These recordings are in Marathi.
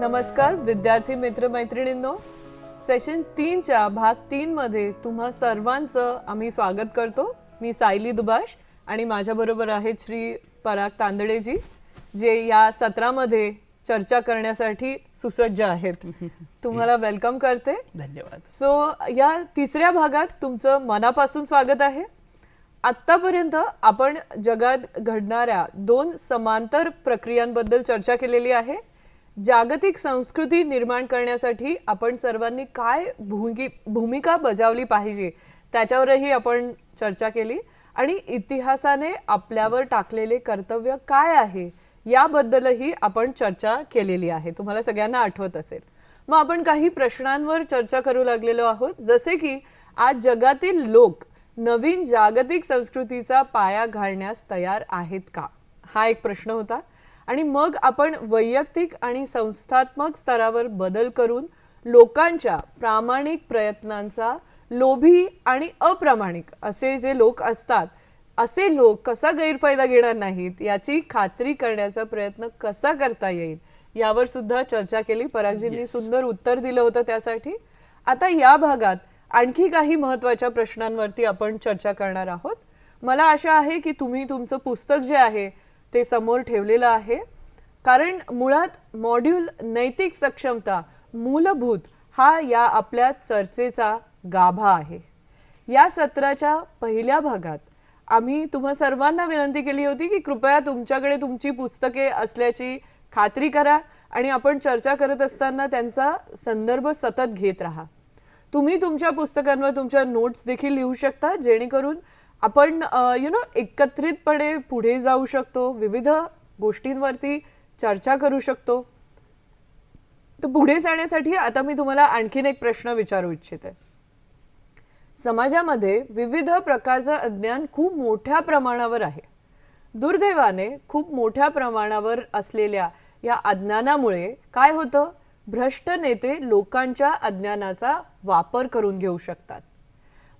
नमस्कार विद्यार्थी मित्र मैत्रिणींनो सेशन तीनच्या भाग तीन मध्ये तुम्हा सर्वांचं आम्ही स्वागत करतो. मी सायली दुबाश आणि माझ्याबरोबर आहेत श्री पराग तांदळेजी जे या सत्रामध्ये चर्चा करण्यासाठी सुसज्ज आहेत. तुम्हाला वेलकम करते. धन्यवाद. सो या तिसऱ्या भागात तुमचं मनापासून स्वागत आहे. आत्तापर्यंत आपण जगात घडणाऱ्या दोन समांतर प्रक्रियांबद्दल चर्चा केलेली आहे. जागतिक संस्कृती निर्माण करण्यासाठी आपण सर्वांनी काय भूमिकी भूमिका बजावली पाहिजे? त्याच्यावरही आपण चर्चा केली. आणि इतिहासाने आपल्यावर टाकलेले कर्तव्य काय आहे? याबद्दलही आपण चर्चा केलेली आहे. तुम्हाला सगळ्यांना आठवत असेल. मग आपण काही प्रश्नांवर चर्चा करू लागलेलो आहोत. जसे की आज जगातील लोक नवीन जागतिक संस्कृतीचा पाया घालण्यास तयार आहेत का? हा एक प्रश्न होता. आणि मग आपण वैयक्तिक आणि संस्थात्मक स्तरावर बदल करून लोकांच्या प्रामाणिक प्रयत्नांचा लोभी आणि अप्रामाणिक असे जे लोक असतात असे लोक कसा गैरफायदा घेणार नाहीत याची खात्री करण्याचा प्रयत्न कसा करता येईल यावर सुद्धा चर्चा केली. परागजींनी सुंदर उत्तर दिलं होतं त्यासाठी. आता या भागात आणखी काही महत्त्वाच्या प्रश्नांवरती आपण चर्चा करणार आहोत. मला आशा आहे की तुम्ही तुमचं पुस्तक जे आहे ते समोर ठेवलेलं आहे. कारण मुळात मॉड्यूल नैतिक सक्षमता मूलभूत हा या आपल्या चर्चेचा गाभा आहे. या सत्राच्या पहिल्या भागात आम्ही तुम्हा सर्वांना विनंती केली होती की कृपया तुमच्याकडे तुमची पुस्तके असल्याची खात्री करा आणि आपण चर्चा करत असताना त्यांचा संदर्भ सतत घेत राहा. तुम्ही तुमच्या पुस्तकांवर तुमच्या नोट्स देखील लिहू शकता जेणेकरून आपण यु नो एकत्रितपणे पुढे जाऊ शकतो विविध गोष्टींवरती चर्चा करू शकतो. तर पुढे जाण्यासाठी आता मी तुम्हाला आणखीन एक प्रश्न विचारू इच्छिते. समाजामध्ये विविध प्रकारचं अज्ञान खूप मोठ्या प्रमाणावर आहे. दुर्दैवाने खूप मोठ्या प्रमाणावर असलेल्या या अज्ञानामुळे काय होतं? भ्रष्ट नेते लोकांच्या अज्ञानाचा वापर करून घेऊ शकतात.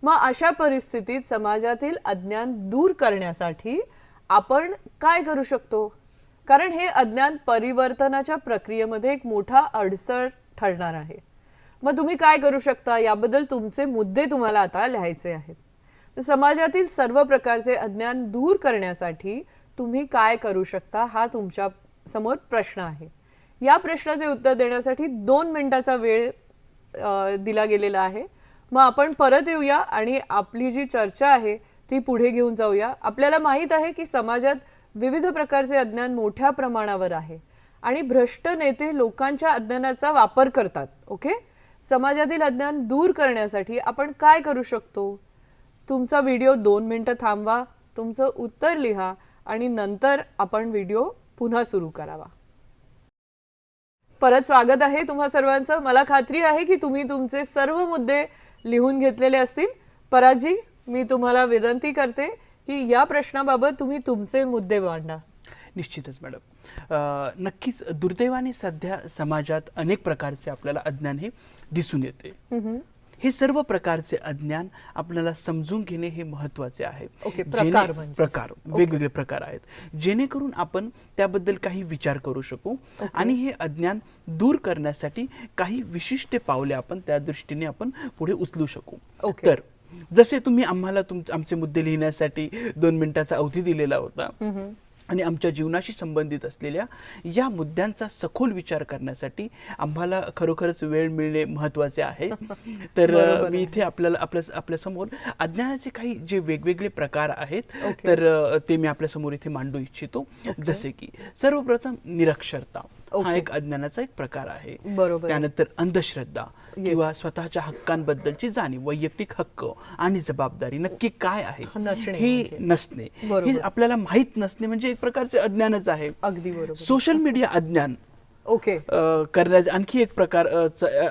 मग अशा परिस्थितीत समाजातील अज्ञान दूर करण्यासाठी आपण काय करू शकतो? कारण हे अज्ञान परिवर्तनाच्या प्रक्रियेमध्ये एक मोठा अडसर ठरणार आहे. मग तुम्ही काय करू शकता? याबद्दल तुमचे मुद्दे तुम्हाला आता लिहायचे आहेत. समाजातील सर्व प्रकारचे अज्ञान दूर करण्यासाठी तुम्ही काय करू शकता हा तुमच्यासमोर प्रश्न आहे. या प्रश्नाचे उत्तर देण्यासाठी दोन मिनिटाचा वेळ दिला गेलेला आहे. मग आपण परत येऊया आणि आपली जी चर्चा आहे ती पुढे घेऊन जाऊया. आपल्याला माहीत आहे की समाजात विविध प्रकारचे अज्ञान मोठ्या प्रमाणावर आहे आणि भ्रष्ट नेते लोकांच्या अज्ञानाचा वापर करतात ओके? समाजातील अज्ञान दूर करण्यासाठी आपण काय करू शकतो? तुमचा व्हिडिओ दोन मिनटं थांबवा तुमचं उत्तर लिहा आणि नंतर आपण व्हिडिओ पुन्हा सुरू करावा. परत स्वागत आहे तुम्हा सर्वांचं. मला खात्री आहे की तुम्ही तुमचे सर्व मुद्दे लिहून घेतलेले असतील. परागजी मी तुम्हाला विनंती करते की या प्रश्नाबाबत तुम्ही तुमचे मुद्दे मांडा. निश्चितच मॅडम. नक्कीच दुर्दैवाने सध्या समाजात अनेक प्रकारचे आपल्याला अज्ञान हे दिसून येते. हे सर्व प्रकारचे अज्ञान आपल्याला समजून घेणे हे महत्त्वाचे आहे. प्रकार म्हणजे. प्रकार वेगवेगळे प्रकार आहेत. जेणेकरून आपण त्याबद्दल काही विचार करू शकू आणि हे अज्ञान दूर करण्यासाठी काही विशिष्ट पावले आपण त्या दृष्टीने आपण पुढे उचलू शकू. तर जसे तुम्ही आम्हाला तुम आमचे मुद्दे लिहिण्यासाठी दोन मिनिटाचा अवधी दिलेला होता आणि आमच्या जीवनाशी संबंधित असलेल्या या मुद्द्यांचा सखोल विचार करण्यासाठी आम्हाला खरोखरच वेळ मिळणे महत्त्वाचे आहे तर मी इथे आपल्याला आपल्या आपल्यासमोर अज्ञानाचे काही जे वेगवेगळे प्रकार आहेत. तर ते मी आपल्यासमोर इथे मांडू इच्छितो जसे की सर्वप्रथम निरक्षरता हा. एक अज्ञानाचा एक प्रकार आहे बरोबर. त्यानंतर अंधश्रद्धा. किंवा स्वतःच्या हक्कांबद्दलची जाणीव वैयक्तिक हक्क आणि जबाबदारी नक्की काय आहे? हे म्हणजे. नसणे. हे आपल्याला माहीत नसणे म्हणजे एक प्रकारचे अज्ञानच आहे. अगदी सोशल मीडिया अज्ञान ओके करण्याचा आणखी एक प्रकार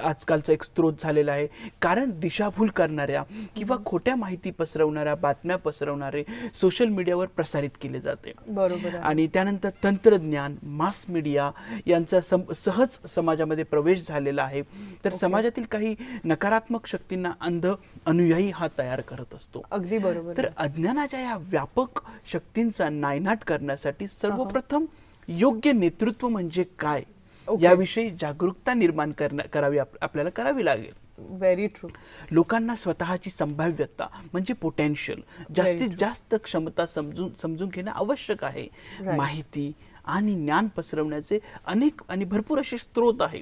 आजकालचा एक स्रोत झालेला आहे. कारण दिशाभूल करणाऱ्या किंवा खोट्या माहिती पसरवणाऱ्या बातम्या पसरवणारे सोशल मीडियावर प्रसारित केले जाते. बरोबर. आणि त्यानंतर तंत्रज्ञान मास मीडिया यांचा सम- सहज समाजामध्ये प्रवेश झालेला आहे. तर समाजातील काही नकारात्मक शक्तींना अंध अनुयायी हा तयार करत असतो. अगदी बरोबर तर अज्ञानाच्या या व्यापक शक्तींचा नायनाट करण्यासाठी सर्वप्रथम योग्य नेतृत्व म्हणजे काय. याविषयी जागरूकता निर्माण करावी आप- आपल्याला करावी लागेल व्हेरी ट्रू लोकांना स्वतःची संभाव्यता म्हणजे पोटेन्शियल जास्तीत जास्त क्षमता समजून समजून घेणं आवश्यक आहे. माहिती आणि ज्ञान पसरवण्याचे अनेक आणि भरपूर असे स्रोत आहे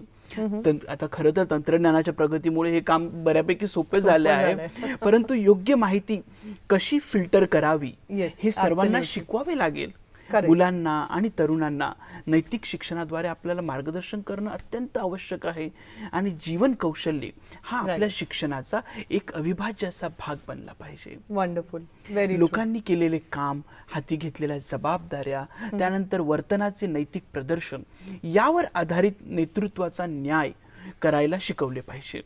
आता खरं तर तंत्रज्ञानाच्या प्रगतीमुळे हे काम बऱ्यापैकी सोपे झाले आहे. परंतु योग्य माहिती कशी फिल्टर करावी हे सर्वांना. शिकवावे लागेल. मुलांना आणि तरुणांना नैतिक शिक्षणाद्वारे आपल्याला मार्गदर्शन करणं अत्यंत आवश्यक आहे. आणि जीवन कौशल्य हा. आपल्या शिक्षणाचा एक अविभाज्य असा भाग बनला पाहिजे. वंडरफुल व्हेरी लोकांनी केलेले काम हाती घेतलेल्या जबाबदाऱ्या त्यानंतर वर्तनाचे नैतिक प्रदर्शन यावर आधारित नेतृत्वाचा न्याय करायला शिकवले पाहिजे.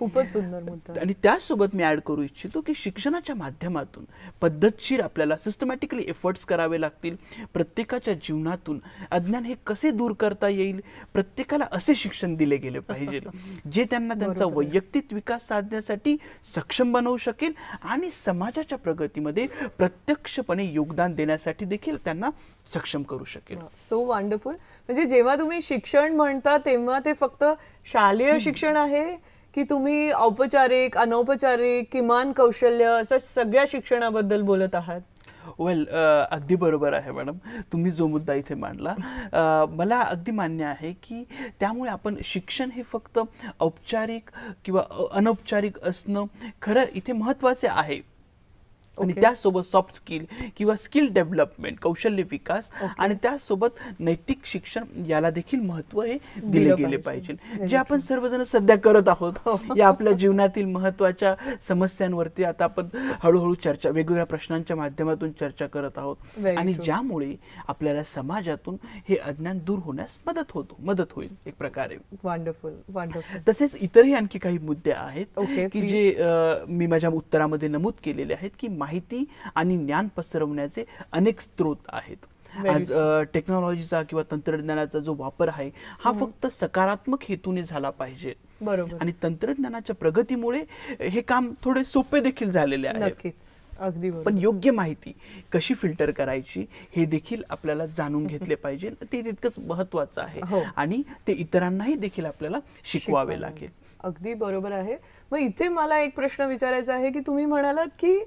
खूपच सुंदर मुद्दा. आणि त्याचसोबत मी ऍड करू इच्छितो की शिक्षणाच्या माध्यमातून पद्धतशीर आपल्याला सिस्टमॅटिकली एफर्ट्स करावे लागतील. प्रत्येकाच्या जीवनातून अज्ञान हे कसे दूर करता येईल? प्रत्येकाला असे शिक्षण दिले गेले पाहिजे. जे त्यांना त्यांचा. वैयक्तिक विकास साधण्यासाठी सक्षम बनवू शकेल आणि समाजाच्या प्रगतीमध्ये प्रत्यक्षपणे योगदान देण्यासाठी देखील त्यांना सक्षम करू शकेल. सो वंडरफुल म्हणजे जेव्हा तुम्ही शिक्षण म्हणता तेव्हा ते फक्त शालेय शिक्षण आहे? की तुम्ही औपचारिक अनौपचारिक किमान कौशल्य असं सगळ्या शिक्षणाबद्दल बोलत आहात? वेल अगदी बरोबर आहे मॅडम. तुम्ही जो मुद्दा इथे मांडला मला अगदी मान्य आहे की त्यामुळे आपण शिक्षण हे फक्त औपचारिक किंवा अनौपचारिक असणं खरं इथे महत्त्वाचे आहे. आणि. त्यासोबत सॉफ्ट स्किल किंवा स्किल डेव्हलपमेंट कौशल्य विकास आणि त्यासोबत नैतिक शिक्षण याला देखील महत्त्व हे दिले गेले पाहिजे. जे आपण सर्वजण सध्या करत आहोत या आपल्या जीवनातील महत्त्वाच्या समस्यांवरती आता आपण हळूहळू चर्चा वेगवेगळ्या प्रश्नांच्या माध्यमातून चर्चा करत आहोत आणि. ज्यामुळे आपल्याला समाजातून हे अज्ञान दूर होण्यास मदत होतो मदत होईल एक प्रकारे वंडरफुल वंडरफुल तसेच इतरही आणखी काही मुद्दे आहेत की. जे मी माझ्या उत्तरामध्ये नमूद केलेले आहेत की माहिती आणि ज्ञान पसरवण्याचे अनेक स्रोत आहेत. आज टेक्नॉलॉजीचा किंवा तंत्रज्ञानाचा जो वापर आहे हा फक्त सकारात्मक हेतूने झाला पाहिजे. बरोबर. आणि तंत्रज्ञानाच्या प्रगतीमुळे हे काम थोडे सोपे देखील झालेले आहे नक्कीच. अगदी बरोबर. पण योग्य माहिती कशी फिल्टर करायची हे देखील आपल्याला जाणून घेतले पाहिजे. ते तितकंच महत्वाचं हो. आहे आणि ते इतरांनाही देखील आपल्याला शिकवावे. लागेल. अगदी बरोबर आहे. मग इथे मला एक प्रश्न विचारायचा आहे की तुम्ही म्हणालात की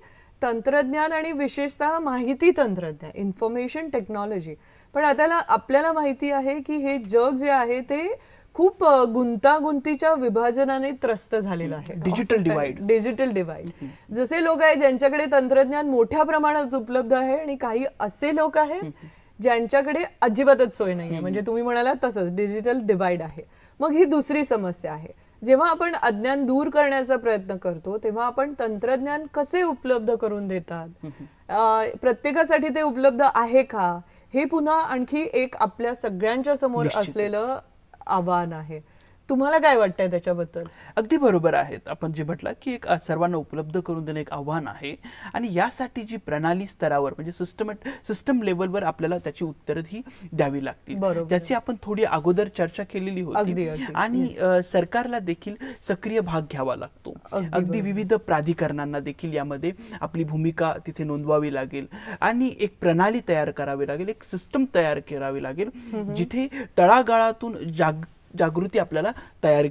तंत्रज्ञान आणि विशेषतः माहिती तंत्रज्ञान इन्फॉर्मेशन टेक्नॉलॉजी पण आता आपल्याला माहिती आहे की हे जग जे आहे ते खूप गुंतागुंतीच्या विभाजनाने त्रस्त झालेलं आहे. Digital divide. डिजिटल डिवाइड जसे लोक आहेत ज्यांच्याकडे तंत्रज्ञान मोठ्या प्रमाणात उपलब्ध आहे आणि काही असे लोक आहेत ज्यांच्याकडे अजिबातच सोय नाही म्हणजे तुम्ही म्हणाला तसंच डिजिटल डिवाइड आहे. मग ही दुसरी समस्या आहे. जेव्हा आपण अज्ञान दूर करण्याचा प्रयत्न करतो तेव्हा आपण तंत्रज्ञान कसे उपलब्ध करून देतात? प्रत्येकासाठी ते उपलब्ध आहे का? हे पुन्हा आणखी एक आपल्या सगळ्यांच्या समोर. असलेलं आव्हान आहे. तुम्हाला काय वाटतंय त्याच्याबद्दल अगदी बरोबर आहेत आपण जे म्हटलं की एक सर्वांना उपलब्ध करून देणं एक आव्हान आहे आणि यासाठी जी प्रणाली स्तरावर म्हणजे सिस्टम सिस्टम लेवलवर आपल्याला त्याची उत्तरं ही द्यावी लागतील. त्याची आपण थोडी अगोदर चर्चा केलेली होती. आणि सरकारला देखील सक्रिय भाग घ्यावा लागतो अगदी. विविध प्राधिकरणांना देखील यामध्ये आपली भूमिका तिथे नोंदवावी लागेल आणि एक प्रणाली तयार करावी लागेल एक सिस्टम तयार करावी लागेल जिथे तळागाळातून जाग जागृती आपल्याला तयार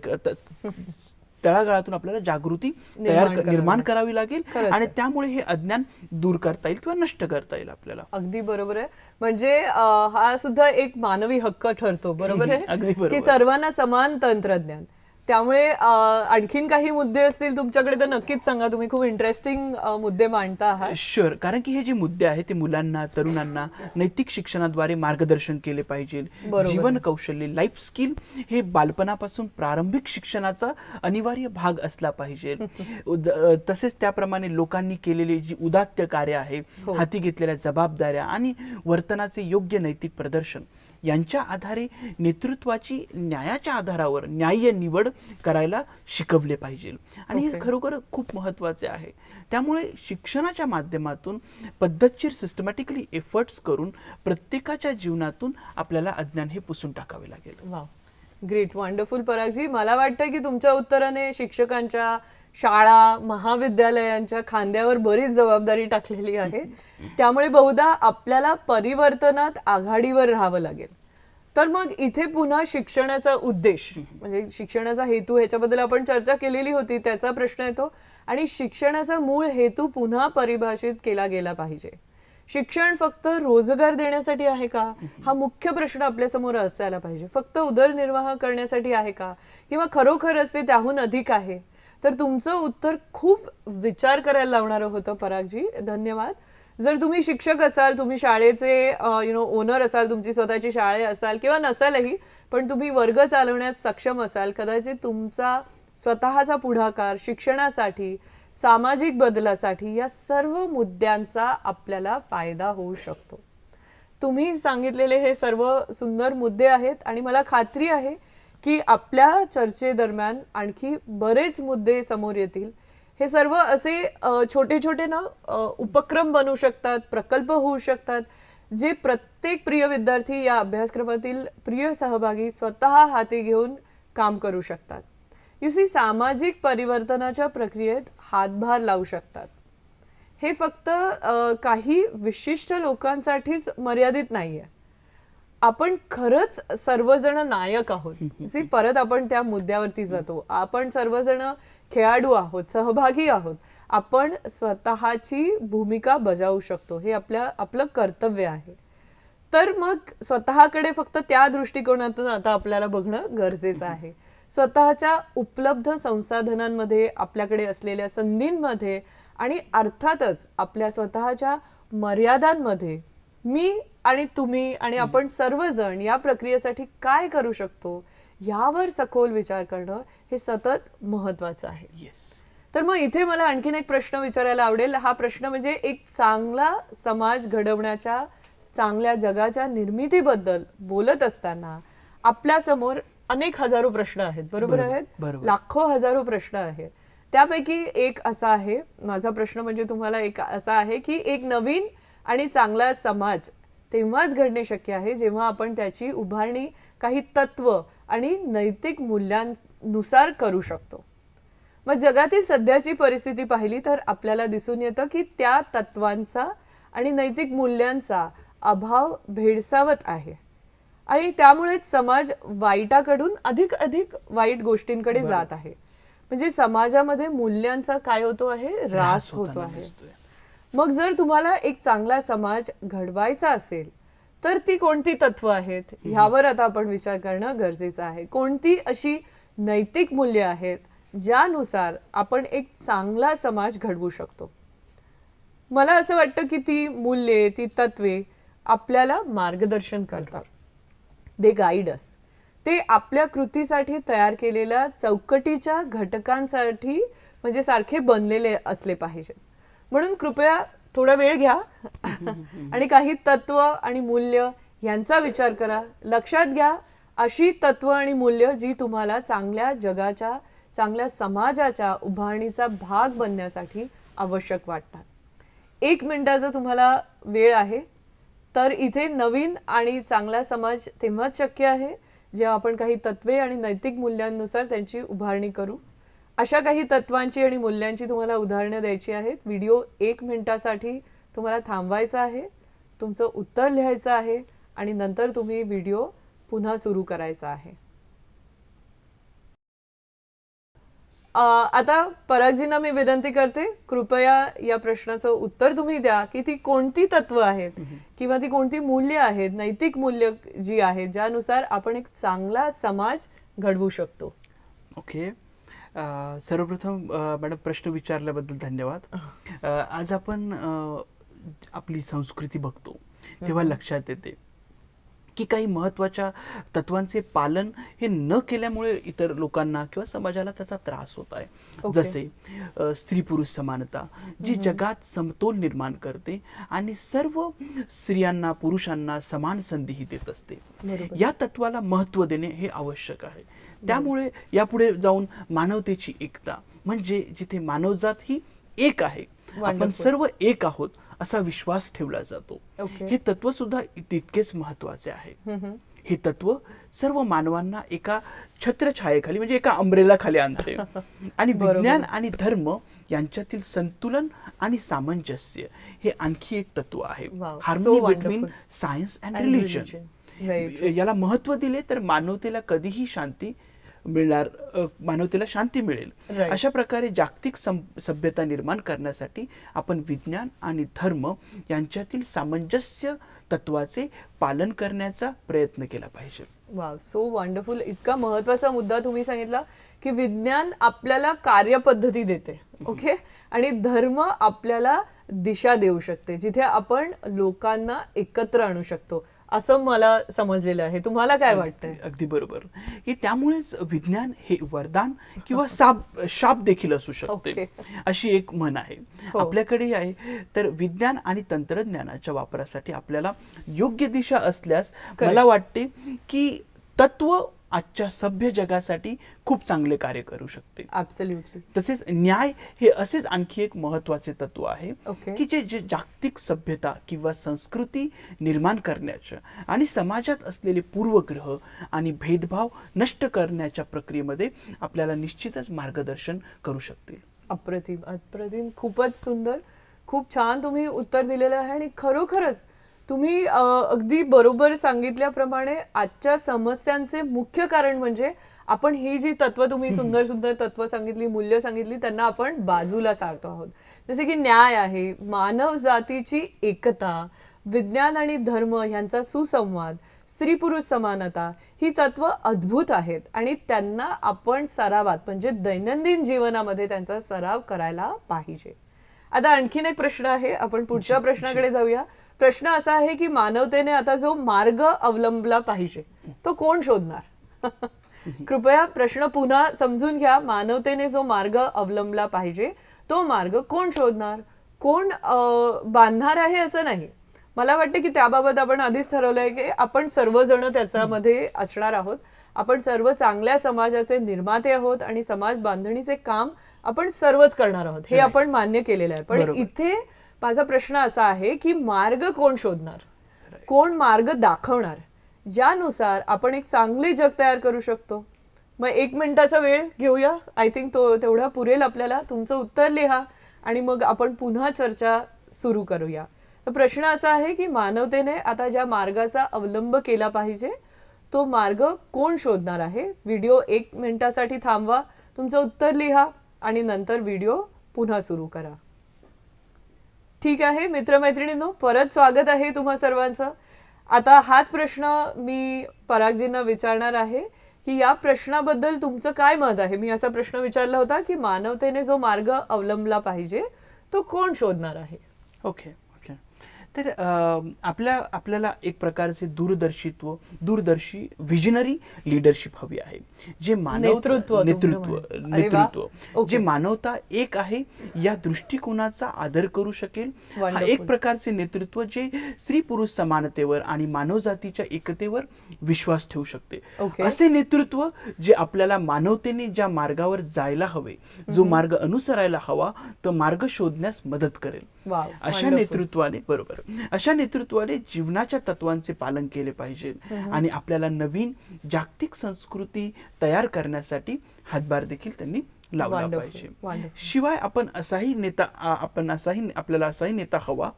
तळागाळातून आपल्याला जागृती तयार निर्माण करावी लागेल. आणि. त्यामुळे हे अज्ञान दूर करता येईल किंवा नष्ट करता येईल आपल्याला अगदी बरोबर आहे म्हणजे हा सुद्धा एक मानवी हक्क ठरतो बरोबर आहे. की सर्वांना समान तंत्रज्ञान त्यामुळे आणखीन काही मुद्दे असतील तुमच्याकडे तर नक्कीच सांगा. तुम्ही खूप इंटरेस्टिंग मुद्दे मांडता आहात. शुअर कारण की हे जे मुद्दे आहेत ते मुलांना तरुणांना नैतिक शिक्षणाद्वारे मार्गदर्शन केले पाहिजे. जीवन कौशल्य लाईफ स्किल हे बालपणापासून प्रारंभिक शिक्षणाचा अनिवार्य भाग असला पाहिजे. तसेच त्याप्रमाणे लोकांनी केलेली जी उदात्त कार्य आहे हो. हाती घेतलेल्या जबाबदाऱ्या आणि वर्तनाचे योग्य नैतिक प्रदर्शन. यांच्या आधारे नेतृत्वाची न्यायाच्या आधारावर न्याय्य निवड करायला शिकवले पाहिजे. आणि हे Okay. खरोखर खूप महत्त्वाचे आहे. त्यामुळे शिक्षणाच्या माध्यमातून पद्धतशीर सिस्टमॅटिकली एफर्ट्स करून प्रत्येकाच्या जीवनातून आपल्याला अज्ञान हे पुसून टाकावे लागेल. ग्रेट वंडरफुल परागजी. मला वाटतं की तुमच्या उत्तराने शिक्षकांच्या शाळा महाविद्यालयांच्या खांद्यावर बरीच जबाबदारी टाकलेली आहे. त्यामुळे बहुधा आपल्याला परिवर्तनात आघाडीवर राहावं लागेल. तर मग इथे पुन्हा शिक्षणाचा उद्देश म्हणजे शिक्षणाचा हेतू ह्याच्याबद्दल आपण चर्चा केलेली होती त्याचा प्रश्न येतो. आणि शिक्षणाचा मूळ हेतू पुन्हा परिभाषित केला गेला पाहिजे. शिक्षण फक्त रोजगार देण्यासाठी आहे का? हा मुख्य प्रश्न आपल्यासमोर असायला पाहिजे. फक्त उदरनिर्वाह करण्यासाठी आहे का? किंवा खरोखरच ते त्याहून अधिक आहे? तर तुमचं उत्तर खूप विचार करायला लावणारं होतं परागजी. धन्यवाद. जर तुम्ही शिक्षक असाल तुम्ही शाळेचे यु नो ओनर असाल तुमची स्वतःची शाळा असाल किंवा नसालही पण तुम्ही वर्ग चालवण्यास सक्षम असाल कदाचित तुमचा स्वतःचा पुढाकार शिक्षणासाठी सामाजिक बदलासाठी या सर्व मुद्द्यांचा आपल्याला फायदा होऊ शकतो. तुम्ही सांगितलेले हे सर्व सुंदर मुद्दे आहेत आणि मला खात्री आहे की आपल्या चर्चेदरम्यान आणखी बरेच मुद्दे समोर येतील. हे सर्व असे छोटे छोटे ना उपक्रम बनू शकतात प्रकल्प होऊ शकतात जे प्रत्येक प्रिय विद्यार्थी या अभ्यासक्रमातील प्रिय सहभागी स्वतः हाती घेऊन काम करू शकतात. यु सी सामाजिक परिवर्तनाच्या प्रक्रियेत हातभार लावू शकतात. हे फक्त काही विशिष्ट लोकांसाठीच मर्यादित नाहीये. आपण खरंच सर्वजण नायक आहोत. See, परत आपण त्या मुद्द्यावरती जातो. आपण सर्वजण खेळाडू आहोत सहभागी आहोत. आपण स्वतःची भूमिका बजावू शकतो. हे आपल्या आपलं कर्तव्य आहे. तर मग स्वतःकडे फक्त त्या दृष्टिकोनातून आता आपल्याला बघणं गरजेचं आहे. स्वतःच्या उपलब्ध संसाधनांमध्ये आपल्याकडे असलेल्या संधींमध्ये आणि अर्थातच आपल्या स्वतःच्या मर्यादांमध्ये मी आणि तुम्ही आणि आपण सर्वजण या प्रक्रियेसाठी काय करू शकतो यावर सखोल विचार करणं हे सतत महत्वाचं आहे. येस तर मग इथे मला आणखीन एक प्रश्न विचारायला आवडेल. हा प्रश्न म्हणजे एक चांगला समाज घडवण्याच्या चांगल्या जगाच्या निर्मितीबद्दल बोलत असताना आपल्यासमोर अनेक हजारो प्रश्न आहेत. बरोबर आहेत. लाखो हजारो प्रश्न आहेत. त्यापैकी एक असा आहे माझा प्रश्न म्हणजे तुम्हाला एक असा आहे की एक नवीन आणि चांगला समाज तेव्हाच घडणे शक्य आहे जेव्हा आपण त्याची उभारणी काही तत्व आणि नैतिक मूल्यांनुसार करू शकतो. मग जगातील सध्याची परिस्थिती पाहिली तर आपल्याला दिसून येतं की त्या तत्वांचा आणि नैतिक मूल्यांचा अभाव भेडसावत आहे. आणि त्यामुळेच समाज वाईटाकडून अधिक अधिक वाईट गोष्टींकडे जात आहे. म्हणजे समाजामध्ये मूल्यांचा काय होतो आहे? रास होतो आहे. मग जर तुम्हाला एक चांगला समाज घडवायचा असेल तर ती कोणती तत्व आहेत? ह्यावर आता आपण विचार करणं गरजेचं आहे. कोणती अशी नैतिक मूल्य आहेत ज्यानुसार आपण एक चांगला समाज घडवू शकतो? मला असं वाटतं की ती मूल्ये ती तत्वे आपल्याला मार्गदर्शन करतात. दे गाईड अस ते आपल्या कृतीसाठी तयार केलेल्या चौकटीच्या घटकांसाठी म्हणजे सारखे बनलेले असले पाहिजेत. म्हणून कृपया थोडा वेळ घ्या. आणि काही तत्व आणि मूल्य यांचा विचार करा. लक्षात घ्या अशी तत्व आणि मूल्य जी तुम्हाला चांगल्या जगाच्या चांगल्या समाजाच्या उभारणीचा भाग बनण्यासाठी आवश्यक वाटतात. एक मिनिटाचा तुम्हाला वेळ आहे. तर इथे नवीन आणि चांगला समाज तेव्हाच शक्य आहे जेव्हा आपण काही तत्वे आणि नैतिक मूल्यांनुसार त्यांची उभारणी करू. अशा काही तत्वांची आणि मूल्यांची तुम्हाला उदाहरणं द्यायची आहेत. व्हिडिओ एक मिनिटासाठी तुम्हाला थांबवायचा आहे तुमचं उत्तर लिहायचं आहे आणि नंतर तुम्ही व्हिडिओ पुन्हा सुरू करायचा आहे. आता परागजींना मी विनंती करते कृपया या प्रश्नाचं उत्तर तुम्ही द्या की ती कोणती तत्व आहेत किंवा ती कोणती मूल्य आहेत नैतिक मूल्य जी आहेत ज्यानुसार आपण एक चांगला समाज घडवू शकतो. ओके. सर्वप्रथम मॅडम प्रश्न विचारल्याबद्दल धन्यवाद. आज आपण आपली संस्कृती बघतो तेव्हा लक्षात येते. की काही महत्त्वाच्या तत्वांचे पालन हे न केल्यामुळे इतर लोकांना किंवा समाजाला त्याचा त्रास होत आहे. जसे स्त्री पुरुष समानता जी जगात समतोल निर्माण करते आणि सर्व स्त्रियांना पुरुषांना समान संधीही देत असते. या तत्वाला महत्त्व देणे हे आवश्यक आहे त्यामुळे यापुढे जाऊन मानवतेची एकता म्हणजे जिथे मानवजात ही एक आहे आपण. सर्व एक आहोत असा विश्वास ठेवला जातो ओके. हे तत्व सुद्धा तितकेच महत्त्वाचे आहे हम्म. हे तत्व सर्व मानवांना एका छत्रछायेखाली म्हणजे एका अंब्रेला खाली आणते आणि. विज्ञान आणि धर्म यांच्यातील संतुलन आणि सामंजस्य हे आणखी एक तत्व आहे harmony. Between science and religion. याला महत्त्व दिले तर मानवतेला कधीही शांती मिळणार मानवतेला शांती मिळेल. अशा प्रकारे जागतिक सभ्यता निर्माण करण्यासाठी आपण विज्ञान आणि धर्म यांच्यातील सामंजस्य तत्वाचे पालन करण्याचा प्रयत्न केला पाहिजे. वा सो वंडरफुल इतका महत्त्वाचा मुद्दा तुम्ही सांगितला की विज्ञान आपल्याला कार्यपद्धती देते ओके आणि धर्म आपल्याला दिशा देऊ शकते जिथे आपण लोकांना एकत्र आणू शकतो. असं मला समजलेलं आहे. तुम्हाला काय वाटतंय? अगदी बरोबर. की त्यामुळेच विज्ञान हे वरदान किंवा साप शाप देखील असू शकते. अशी एक म्हण आहे. हो. आपल्याकडे आहे. तर विज्ञान आणि तंत्रज्ञानाच्या वापरासाठी आपल्याला योग्य दिशा असल्यास मला वाटते की तत्व आजच्या सभ्य जगासाठी खूप चांगले कार्य करू शकते. तसेच न्याय हे असेच आणखी एक महत्त्वाचे तत्व आहे ओके. की जे जे जागतिक सभ्यता किंवा संस्कृती निर्माण करण्याच्या आणि समाजात असलेले पूर्वग्रह आणि भेदभाव नष्ट करण्याच्या प्रक्रियेमध्ये आपल्याला निश्चितच मार्गदर्शन करू शकतील. अप्रतिम अप्रतिम. खूपच सुंदर. खूप छान तुम्ही उत्तर दिलेलं आहे आणि खरोखरच तुम्ही अगदी बरोबर सांगितल्याप्रमाणे आजच्या समस्यांचे मुख्य कारण म्हणजे आपण ही जी तत्व तुम्ही सुंदर सुंदर तत्व सांगितली मूल्य सांगितली त्यांना आपण बाजूला सारतो आहोत. जसे की न्याय आहे मानव जातीची एकता विज्ञान आणि धर्म यांचा सुसंवाद स्त्री पुरुष समानता ही तत्व अद्भुत आहेत आणि त्यांना आपण सरावात म्हणजे दैनंदिन जीवनामध्ये त्यांचा सराव करायला पाहिजे. आता आणखीन एक प्रश्न आहे आपण पुढच्या प्रश्नाकडे जाऊया. प्रश्न असा आहे की मानवतेने आता जो मार्ग अवलंबला पाहिजे तो कोण शोधणार? कृपया प्रश्न पुन्हा समजून घ्या मानवतेने जो मार्ग अवलंबला पाहिजे तो मार्ग कोण शोधणार? कोण बांधणार आहे असं नाही. मला वाटतं की त्याबाबत आपण आधीच ठरवलंय की आपण सर्वजण त्याच्यामध्ये असणार आहोत. आपण सर्व चांगल्या समाजाचे निर्माते आहोत आणि समाज बांधणीचे काम आपण सर्वच करणार आहोत. हे आपण मान्य केलेलं आहे. पण. इथे माझा प्रश्न असा आहे की मार्ग कोण शोधणार? कोण मार्ग दाखवणार? ज्यानुसार आपण एक चांगले जग तयार करू शकतो. मग एक मिनिटाचा वेळ घेऊया. आय थिंक तो तेवढा पुरेल आपल्याला. तुमचं उत्तर लिहा आणि मग आपण पुन्हा चर्चा सुरू करूया. तर प्रश्न असा आहे की मानवतेने आता ज्या मार्गाचा अवलंब केला पाहिजे तो मार्ग कोण शोधणार आहे? व्हिडिओ एक मिनिटासाठी थांबवा. तुमचं उत्तर लिहा आणि नंतर व्हिडिओ पुन्हा सुरू करा. ठीक आहे मित्रमैत्रिणींनो परत स्वागत आहे तुम्हा सर्वांचं. आता हाच प्रश्न मी परागजींना विचारणार आहे की या प्रश्नाबद्दल तुमचं काय मत आहे? मी असा प्रश्न विचारला होता की मानवतेने जो मार्ग अवलंबला पाहिजे तो कोण शोधणार आहे? ओके ओके तर आपल्या आपल्याला एक प्रकारचे दूरदर्शित्व दूरदर्शी विजनरी लिडरशिप हवी आहे. जे मानव नेतृत्व नेतृत्व. जे मानवता एक आहे या दृष्टिकोनाचा आदर करू शकेल. हा. एक प्रकारचे नेतृत्व जे स्त्री पुरुष समानतेवर आणि मानवजातीच्या एकतेवर विश्वास ठेवू शकते. असे नेतृत्व जे आपल्याला मानवतेने ज्या मार्गावर जायला हवे जो मार्ग अनुसरायला हवा तो मार्ग शोधण्यास मदत करेल. अशा. नेतृत्वाने बरोबर. अशा नेतृत्वाने जीवनाच्या तत्वांचे पालन केले पाहिजे. आणि आपल्याला नवीन जागतिक संस्कृती तयार करण्यासाठी हातभार देखील त्यांनी लावला पाहिजे. शिवाय आपण असाही नेता आपण असाही आपल्याला असाही नेता हवा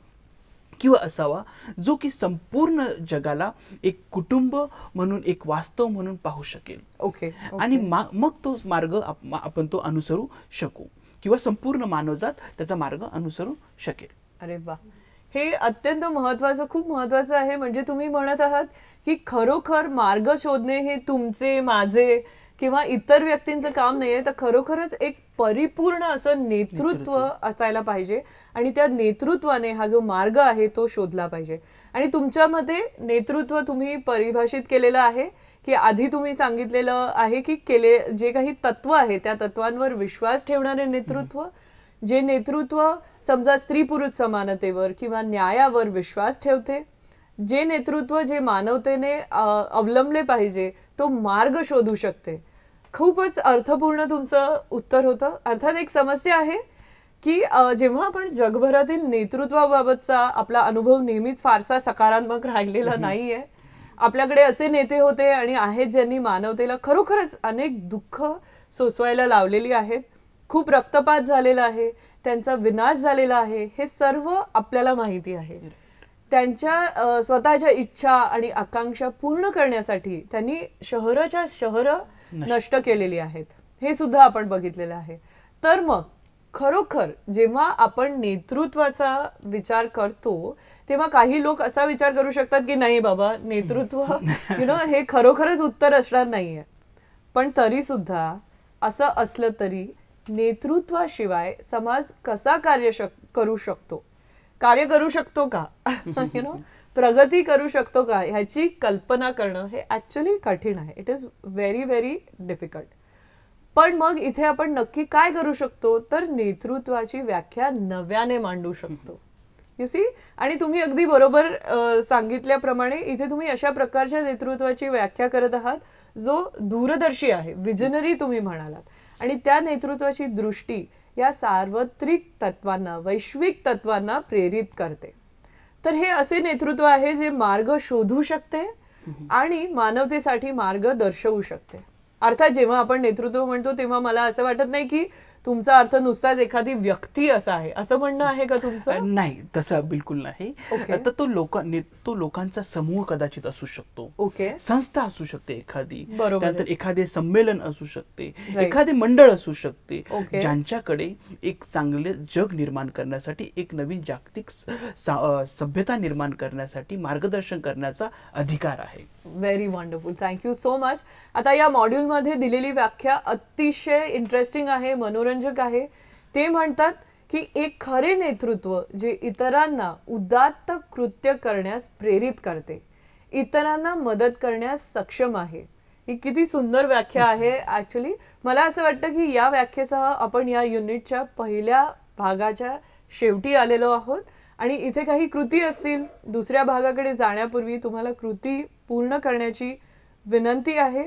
किंवा असावा जो की संपूर्ण जगाला एक कुटुंब म्हणून एक वास्तव म्हणून पाहू शकेल. ओके आणि मा- मग तो मार्ग आप- आपण तो अनुसरू शकू. किंवा संपूर्ण मानवजात त्याचा मार्ग अनुसरू शकेल. अरे वा. हे अत्यंत महत्वाचं खूप महत्वाचं आहे. म्हणजे तुम्ही म्हणत आहात की खरोखर मार्ग शोधणे हे तुमचे माझे किंवा इतर व्यक्तींचं काम नाहीये तर खरोखरच एक परिपूर्ण असं नेतृत्व असायला पाहिजे. आणि त्या नेतृत्वाने हा जो मार्ग आहे तो शोधला पाहिजे. आणि तुमच्यामध्ये नेतृत्व तुम्ही परिभाषित केलेलं आहे. की आधी तुम्ही सांगितलेलं आहे की केले जे काही तत्व आहे त्या तत्वांवर विश्वास ठेवणारे नेतृत्व जे नेतृत्व समजा स्त्री पुरुष समानतेवर किंवा न्यायावर विश्वास ठेवते जे नेतृत्व जे मानवतेने अवलंबले पाहिजे तो मार्ग शोधू शकते. खूपच अर्थपूर्ण तुमचं उत्तर होतं. अर्थात एक समस्या आहे की जेव्हा आपण जगभरातील नेतृत्वाबाबतचा आपला अनुभव नेहमीच फारसा सकारात्मक राहिलेला नाहीये आपल्याकडे असे नेते होते आणि आहेत ज्यांनी मानवतेला खरोखरच अनेक दुःख सोसवायला लावलेली आहेत. खूप रक्तपात झालेला आहे त्यांचा विनाश झालेला आहे हे सर्व आपल्याला माहिती आहे. त्यांच्या स्वतःच्या इच्छा आणि आकांक्षा पूर्ण करण्यासाठी त्यांनी शहराच्या शहरं नष्ट केलेली आहेत. हे सुद्धा आपण बघितलेलं आहे. तर मग खरोखर जेव्हा आपण नेतृत्वाचा विचार करतो तेव्हा काही लोक असा विचार करू शकतात की नाही बाबा नेतृत्व यु नो हे खरोखरच उत्तर असणार नाहीये. पण तरी सुद्धा असं असलं तरी नेतृत्वाशिवाय समाज कसा कार्य शक करू शकतो? कार्य करू शकतो का? यु नो प्रगती करू शकतो का? ह्याची कल्पना करणं हे ऍक्च्युली कठीण आहे. It is very very difficult पण मग इथे आपण नक्की काय करू शकतो? तर नेतृत्वाची व्याख्या नव्याने मांडू शकतो. यु सी आणि तुम्ही अगदी बरोबर सांगितल्याप्रमाणे इथे तुम्ही अशा प्रकारच्या नेतृत्वाची व्याख्या करत आहात जो दूरदर्शी आहे. विजनरी तुम्ही म्हणालात. आणि त्या नेतृत्वाची दृष्टी या सार्वत्रिक तत्वांना वैश्विक तत्वांना प्रेरित करते. तर हे असे नेतृत्व आहे जे मार्ग शोधू शकते आणि मानवतेसाठी मार्ग दर्शवू शकते. अर्थात जेव्हा आपण नेतृत्व म्हणतो तेव्हा मला असं वाटत नाही की तुमचा अर्थ नुसताच एखादी व्यक्ती असा आहे. असं म्हणणं आहे का तुमचं? नाही तसं बिलकुल नाही. तर तो लोक तो लोकांचा समूह कदाचित असू शकतो. ओके. संस्था असू शकते एखादी. बरोबर. त्यानंतर. एखादे संमेलन असू शकते. एखादे मंडळ असू शकते. ज्यांच्याकडे एक चांगले जग निर्माण करण्यासाठी एक नवीन जागतिक सभ्यता निर्माण करण्यासाठी मार्गदर्शन करण्याचा अधिकार आहे. Very wonderful thank you so much आता या मॉड्यूलमध्ये दिलेली व्याख्या अतिशय इंटरेस्टिंग आहे मनोरंजक आहे. ते म्हणतात की एक खरे नेतृत्व जे इतरांना उदात्त कृत्य करण्यास प्रेरित करते इतरांना मदत करण्यास सक्षम आहे. ही किती सुंदर व्याख्या आहे. ॲक्च्युली मला असं वाटतं की या व्याख्येसह आपण या युनिटच्या पहिल्या भागाच्या शेवटी आलेलो आहोत आणि इथे काही कृती असतील. दुसऱ्या भागाकडे जाण्यापूर्वी तुम्हाला कृती पूर्ण करण्याची विनंती आहे.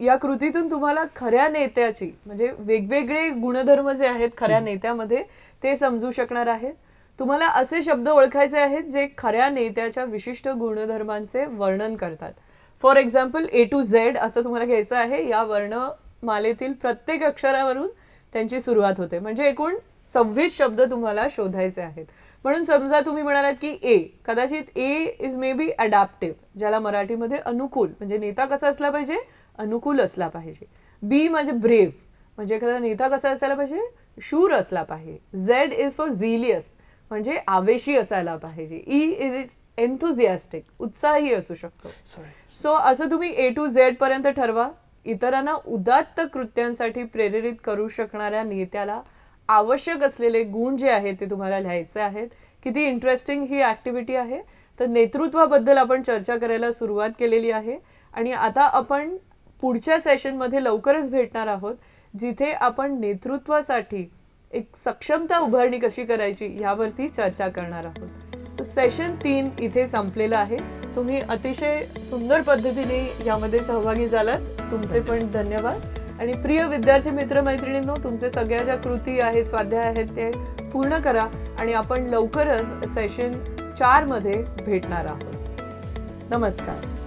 या कृतीतून तुम्हाला खऱ्या नेत्याची म्हणजे वेगवेगळे गुणधर्म जे आहेत खऱ्या नेत्यामध्ये ते समजू शकणार आहेत. तुम्हाला असे शब्द ओळखायचे आहेत जे खऱ्या नेत्याच्या विशिष्ट गुणधर्मांचे वर्णन करतात. For example A to Z असं तुम्हाला घ्यायचं आहे. या वर्णमालेतील प्रत्येक अक्षरावरून त्यांची सुरुवात होते. म्हणजे एकूण सव्वीस शब्द तुम्हाला शोधायचे आहेत. म्हणून समजा तुम्ही म्हणालात की ए कदाचित ए इज मे बी अडॅप्टिव्ह ज्याला मराठीमध्ये अनुकूल म्हणजे नेता कसा असला पाहिजे? अनुकूल असला पाहिजे. बी म्हणजे ब्रेव्ह म्हणजे एखादा नेता कसा असायला पाहिजे? शूर असला पाहिजे. झेड इज फॉर झिलियस म्हणजे आवेशी असायला पाहिजे. ई इज एन्थुझियास्टिक उत्साही असू शकतो. सो असं तुम्ही ए टू झेड पर्यंत ठरवा. इतरांना उदात्त कृत्यांसाठी प्रेरित करू शकणाऱ्या नेत्याला आवश्यक असलेले गुण जे आहेत ते तुम्हाला लिहायचे आहेत. किती इंटरेस्टिंग ही ऍक्टिव्हिटी आहे. तर नेतृत्वाबद्दल आपण चर्चा करायला सुरुवात केलेली आहे. आणि आता आपण पुढच्या सेशनमध्ये लवकरच भेटणार आहोत जिथे आपण नेतृत्वासाठी एक सक्षमता उभारणी कशी करायची यावरती चर्चा करणार आहोत. सो सेशन तीन इथे संपलेलं आहे. तुम्ही अतिशय सुंदर पद्धतीने यामध्ये सहभागी झालात. तुमचे पण धन्यवाद. आणि प्रिय विद्यार्थी मित्रमैत्रिणींनो तुमचे सगळ्या ज्या कृती आहेत स्वाध्याय आहेत ते पूर्ण करा आणि आपण लवकरच सेशन चारमध्ये भेटणार आहोत. नमस्कार.